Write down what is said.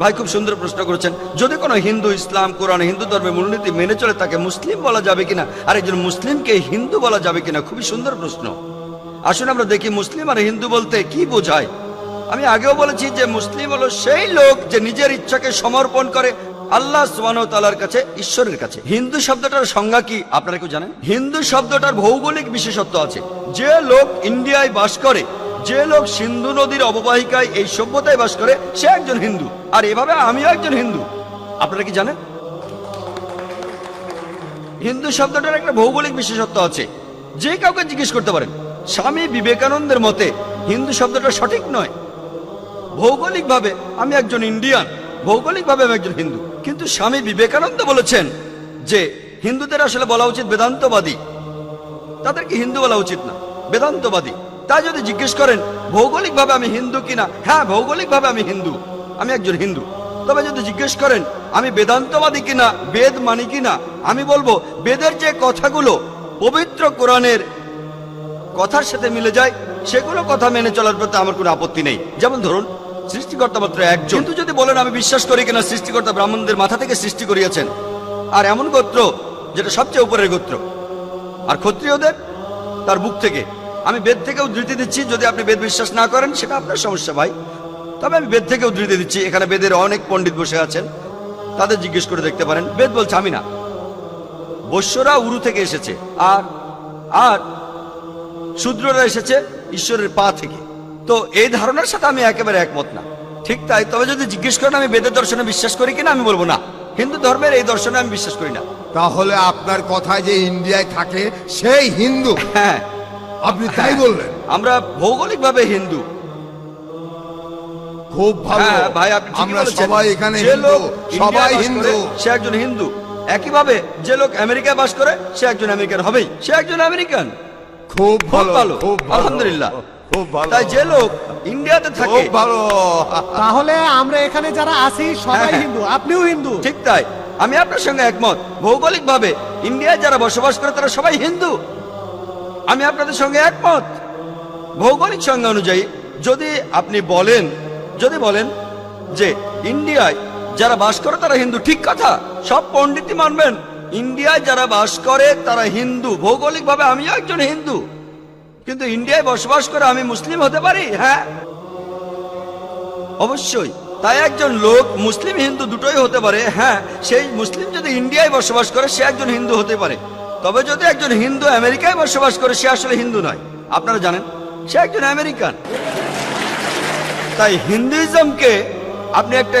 ভাই খুব সুন্দর প্রশ্ন করেছেন, যদি কোনো হিন্দু ইসলাম, কোরআন, হিন্দু ধর্মের মূলনীতি মেনে চলে, তাকে মুসলিম বলা যাবে কিনা? আর একজন মুসলিমকে হিন্দু বলা যাবে কিনা? খুবই সুন্দর প্রশ্ন। আসুন আমরা দেখি মুসলিম আর হিন্দু বলতে কি বোঝায়। আমি আগেও বলেছি যে মুসলিম হলো সেই লোক যে নিজের ইচ্ছাকে সমর্পণ করে আল্লাহ সুবান তালার কাছে, ঈশ্বরের কাছে। হিন্দু শব্দটার সংজ্ঞা কি? আপনারা কেউ জানেন? হিন্দু শব্দটার ভৌগোলিক বিশেষত্ব আছে। যে লোক ইন্ডিয়ায় বাস করে যে লোক সিন্ধু নদীর অববাহিকায় এই সভ্যতায় বাস করে, সে একজন হিন্দু। আর এভাবে আমিও একজন হিন্দু। আপনারা কি জানেন? হিন্দু শব্দটার একটা ভৌগোলিক বিশেষত্ব আছে। যে কাউকে জিজ্ঞেস করতে পারেন, স্বামী বিবেকানন্দের মতে হিন্দু শব্দটা সঠিক নয়। ভৌগোলিকভাবে আমি একজন ইন্ডিয়ান, ভৌগোলিকভাবে আমি একজন হিন্দু। কিন্তু স্বামী বিবেকানন্দ বলেছেন যে হিন্দুদের আসলে বলা উচিত বেদান্তবাদী। তাদেরকে হিন্দু বলা উচিত না, বেদান্তবাদী। তাই যদি জিজ্ঞেস করেন, ভৌগোলিকভাবে আমি হিন্দু কিনা? হ্যাঁ ভৌগোলিকভাবে আমি হিন্দু। আমি একজন হিন্দু। তবে যদি জিজ্ঞেস করেন, আমি বেদান্তবাদী কিনা বেদ মানি কিনা? আমি বলব, বেদের যে কথাগুলো পবিত্র কোরআনের কথার সাথে মিলে যায়, সেগুলো কথা মেনে চলার প্রতি আমার কোনো আপত্তি নেই। যেমন ধরুন, সৃষ্টিকর্তা মাত্র একজন। কিন্তু যদি বলেন, আমি বিশ্বাস করি কিনা, সৃষ্টিকর্তা ব্রাহ্মণদের মাথা থেকে সৃষ্টি করিয়েছেন। আর এমন গোত্র, যেটা সবচেয়ে উপরের গোত্র। আর ক্ষত্রিয়দের, তার বুক থেকে। আমি বেদ থেকে উদ্ধৃতি দিচ্ছি যদি আপনি বেদ বিশ্বাস না করেন সেটা আপনার সমস্যা ভাই। তবে আমি বেদ থেকে উদ্ধৃতি দিচ্ছি এখানে বেদের অনেক পণ্ডিত বসে আছেন তাদের জিজ্ঞেস করে দেখতে পারেন। বেদ বলছে আমি না। বৈশ্যরা উরু থেকে এসেছে আর আর শূদ্ররা এসেছে ঈশ্বরের পা থেকে। তো এই ধারণার সাথে আমি একেবারে একমত না। ঠিক তাই তবে যদি জিজ্ঞেস করেন আমি বেদের দর্শনে বিশ্বাস করি কিনা আমি বলব না। হিন্দু ধর্মের এই দর্শনে আমি বিশ্বাস করি না। তাহলে আপনার কথায় যে ইন্ডিয়ায় থাকে সেই হিন্দু। হ্যাঁ। আপনি তাই বললেন। আমরা ভৌগোলিকভাবে হিন্দু। খুব ভালো। হ্যাঁ ভাই আপনি আমরা সবাই এখানে হিন্দু। সবাই হিন্দু। সে একজন হিন্দু। একইভাবে যে লোক আমেরিকায় বাস করে সে একজন আমেরিকান হবেই। সে একজন আমেরিকান। খুব ভালো ভালো। খুব আলহামদুলিল্লাহ। খুব ভালো। তাই যে লোক ইন্ডিয়াতে থাকে খুব ভালো। তাহলে আমরা এখানে যারা আছি সবাই হ্যাঁ। হিন্দু। আপনিও হিন্দু। ঠিক তাই। আমি আপনার সঙ্গে একমত। ভৌগোলিকভাবে ইন্ডিয়ায় যারা বসবাস করে তারা সবাই হিন্দু। আমি আপনাদের সঙ্গে একমত। ভৌগোলিক সংজ্ঞা অনুযায়ী, যদি আপনি বলেন, যদি বলেন যে ইন্ডিয়ায় যারা বাস করে তারা হিন্দু, ঠিক কথা, সব পণ্ডিতই মানবেন। ইন্ডিয়ায় যারা বাস করে তারা হিন্দু। ভৌগোলিকভাবে আমিও একজন হিন্দু। কিন্তু ইন্ডিয়ায় বসবাস করে আমি মুসলিম হতে পারি? হ্যাঁ। অবশ্যই। তাই একজন লোক মুসলিম হিন্দু দুটোই হতে পারে। হ্যাঁ সেই মুসলিম যদি ইন্ডিয়ায় বসবাস করে, সে একজন হিন্দু হতে পারে। তবে যদি একজন হিন্দু আমেরিকায় বসবাস করে, সে আসলে হিন্দু নয়। আপনারা জানেন, সে একজন আমেরিকান। তাই হিন্দুইজমকে আপনি একটা